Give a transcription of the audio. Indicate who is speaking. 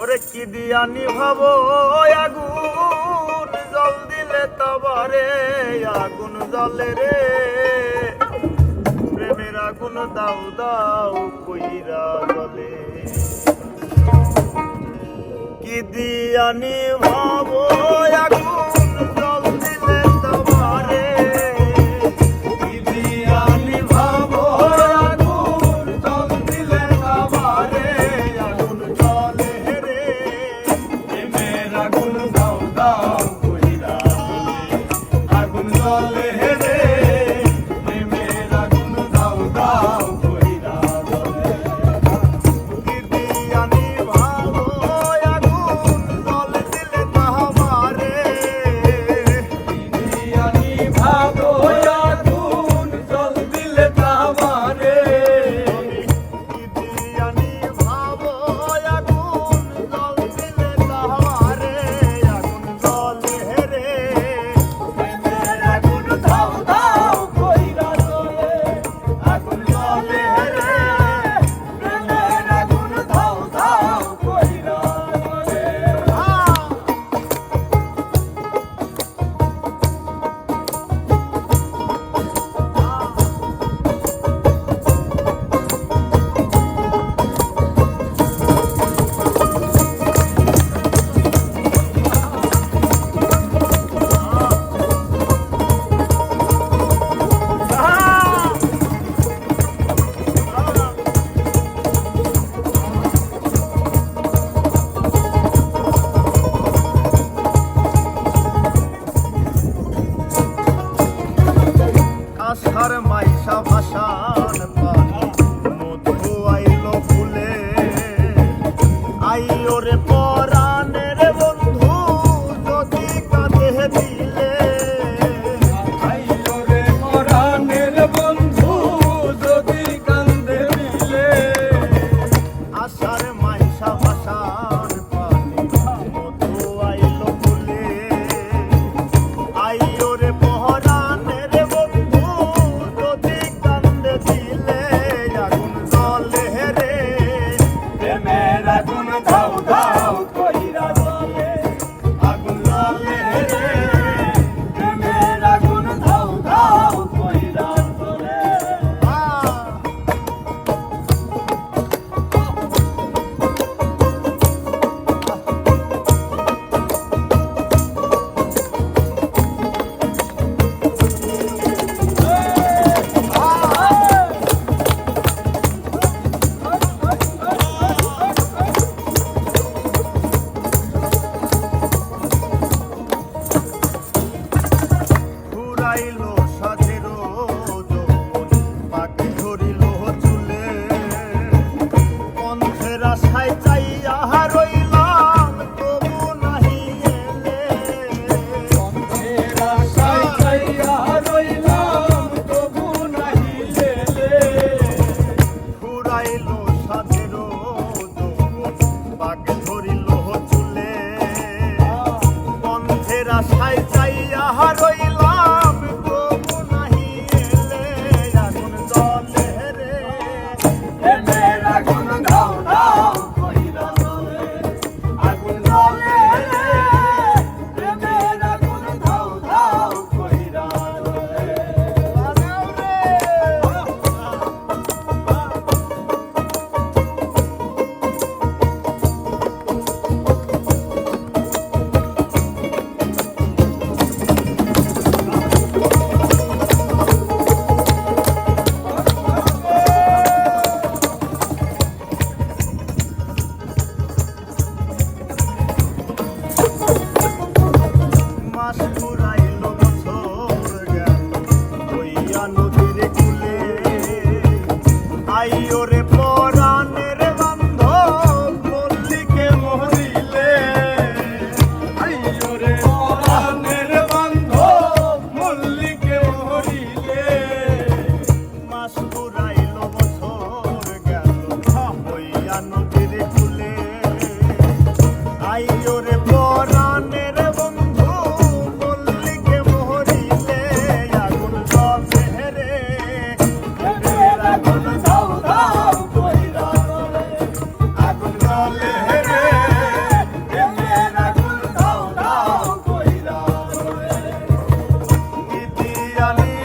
Speaker 1: ওরে কি দিয়ানি ভাব আগুন জল দিলে তবারে, আগুন জলে রে। প্রেমের আগুন দাও দাও কইরা জলে। কি দিয়ানি ভাব আগুন তার মাইশা ভাষান পান। মধু আইলো ফুলে। আইও রে পরা জানি